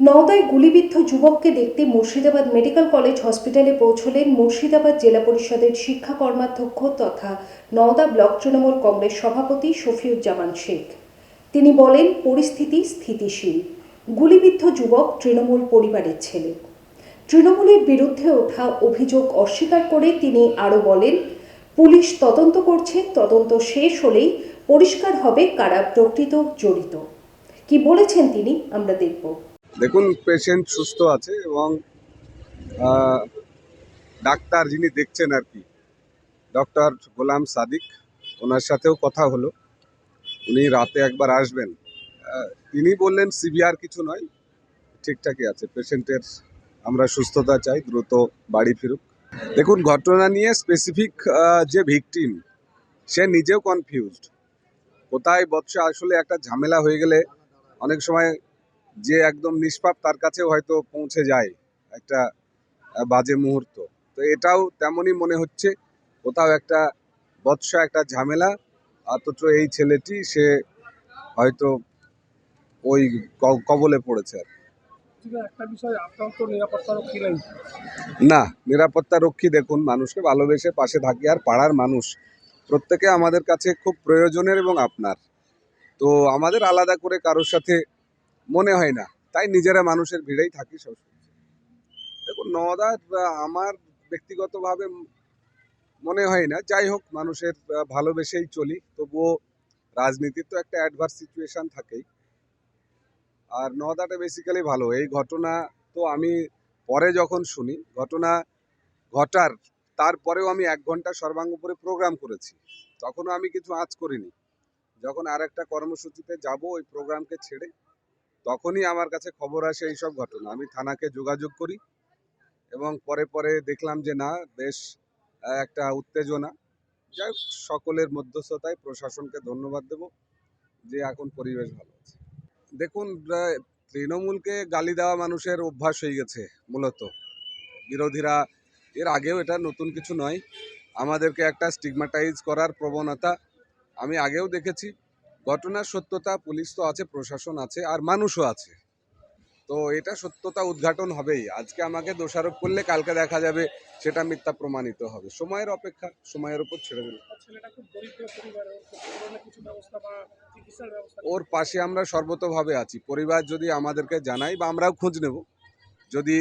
নওদায় গুলিবিদ্ধ যুবককে দেখতে মুর্শিদাবাদ মেডিকেল কলেজ হসপিটালে পৌঁছলেন মুর্শিদাবাদ জেলা পরিষদের শিক্ষা কর্মাধ্যক্ষ তথা নওদা ব্লক তৃণমূল কংগ্রেস সভাপতি শফিউজ্জামান শেখ। তিনি বলেন, পরিস্থিতি স্থিতিশীল। গুলিবিদ্ধ যুবক তৃণমূল পরিবারের ছেলে। তৃণমূলের বিরুদ্ধে ওঠা অভিযোগ অস্বীকার করে তিনি আরও বলেন, পুলিশ তদন্ত করছে, তদন্ত শেষ হলেই পরিষ্কার হবে কারা প্রকৃত জড়িত। কি বলেছেন তিনি, আমরা দেখব। দেখুন পেশেন্ট সুস্থ আছে এবং ডাক্তার যিনি দেখছেন আর কি ডক্টর গোলাম সাদিক, ওনার সাথেও কথা হলো। উনি রাতে একবার আসবেন। তিনি বললেন, সিভিয়ার কিছু নয়, ঠিকঠাকই আছে, পেশেন্টের আমরা সুস্থতা চাই, দ্রুত বাড়ি ফিরুক। দেখুন, ঘটনা নিয়ে স্পেসিফিক যে ভিকটিম সে নিজেও কনফিউজড কোথায় বৎসা আসলে একটা ঝামেলা হয়ে গেলে অনেক সময় যে একদম নিষ্পাপ তার কাছেও হয়তো পৌঁছে যায় একটা বাজে মুহূর্ত। তো এটাও তেমনই মনে হচ্ছে কোথাও একটা বৎসা একটা ঝামেলা অথচ এই ছেলেটি সে হয়তো ওই কবলে পড়েছে আর না নিরাপত্তা রক্ষী দেখুন মানুষকে ভালোবেসে পাশে থাকি আর পাড়ার মানুষ। প্রত্যেকে আমাদের কাছে খুব প্রয়োজনের এবং আপনার। তো আমাদের আলাদা করে কারোর সাথে মনে হয় না। তাই নিজেরা মানুষের ভিড়েই থাকি সবসময়। দেখুন নওদা আমার ব্যক্তিগতভাবে মনে হয় না। যাই হোক, মানুষের ভালোবেসেই চলি। তবুও রাজনীতির তো একটা অ্যাডভার্স সিচুয়েশন থাকেই। আর নওদাটা বেসিক্যালি ভালো। এই ঘটনা তো আমি পরে যখন শুনি, ঘটনা ঘটার, তারপরেও আমি এক ঘণ্টা সর্বাঙ্গপুরে প্রোগ্রাম করেছি। তখনও আমি কিছু আঁচ করিনি। যখন আর একটা কর্মসূচিতে যাব, ওই প্রোগ্রামকে ছেড়ে তখনই আমার কাছে খবর আসে এইসব ঘটনা। আমি থানাকে যোগাযোগ করি এবং পরে পরে দেখলাম যে না, বেশ একটা উত্তেজনা। যাই সকলের মধ্যস্থতায় প্রশাসনকে ধন্যবাদ দেব যে এখন পরিবেশ ভালো আছে। দেখুন তৃণমূলকে গালি দেওয়া মানুষের অভ্যাস হয়ে গেছে মূলত। বিরোধীরা, এর আগেও এটা নতুন কিছু নয়। আমাদেরকে একটা স্টিগমাটাইজ করার প্রবণতা আমি আগেও দেখেছি। ঘটনার সত্যতা পুলিশ তো আছে প্রশাসন আছে আর মানুষও আছে। তো এটা সত্যতা উদ্ঘাটন হবেই। আজকে আমাকে দোষারোপ করলে কালকে দেখা যাবে সেটা মিথ্যা প্রমাণিত হবে। সময়ের অপেক্ষা সময়ের উপর ছেড়ে দিল আর ছেলেটা খুব দরিদ্র পরিবারের ওর ক্ষতিপূরণের কিছু ব্যবস্থা বা চিকিৎসার ব্যবস্থা ওর পাশে আমরা সর্বতভাবে আছি। পরিবার যদি আমাদেরকে জানাই বা আমরাও খোঁজ নেব। যদি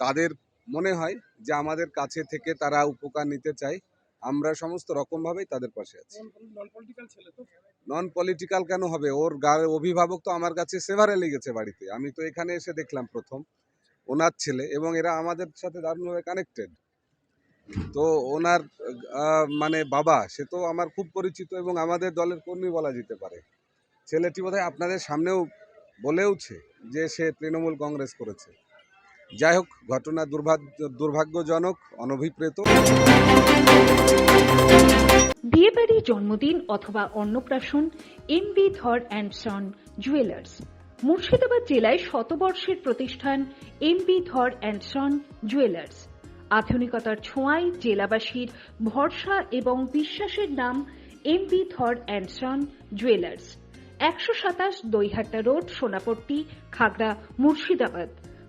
তাদের মনে হয় যে আমাদের কাছে থেকে তারা উপকার নিতে চায় আমরা সমস্ত রকমভাবেই তাদের পাশে আছি। নন পলিটিক্যাল কেন হবে? ওর অভিভাবক তো আমার কাছে সেভারেলি গেছে বাড়িতে। আমি তো এখানে এসে দেখলাম প্রথম। ওনার ছেলে এবং এরা আমাদের সাথে দারুণভাবে কানেক্টেড তো ওনার মানে বাবা সে তো আমার খুব পরিচিত এবং আমাদের দলের কর্মী বলা যেতে পারে। ছেলেটি বোধহয় আপনাদের সামনেও বলেওছে যে সে তৃণমূল কংগ্রেস করেছে। যাই হোক, ঘটনা দুর্ভাগ্যজনক, অনভিপ্রেত। বিয়েবাড়ি, জন্মদিন অথবা অন্নপ্রাশন M B Dhar and son, jewellers. Murshidabad জেলায় শতবর্ষের প্রতিষ্ঠান M B Dhar and son, jewellers. আধুনিকতার ছোঁয়ায় জেলাবাসীর ভরসা এবং বিশ্বাসের নাম M B Dhar and son, jewellers. একশো সাতাশ Doihatta road, Sonapatti, Khagra, Murshidabad.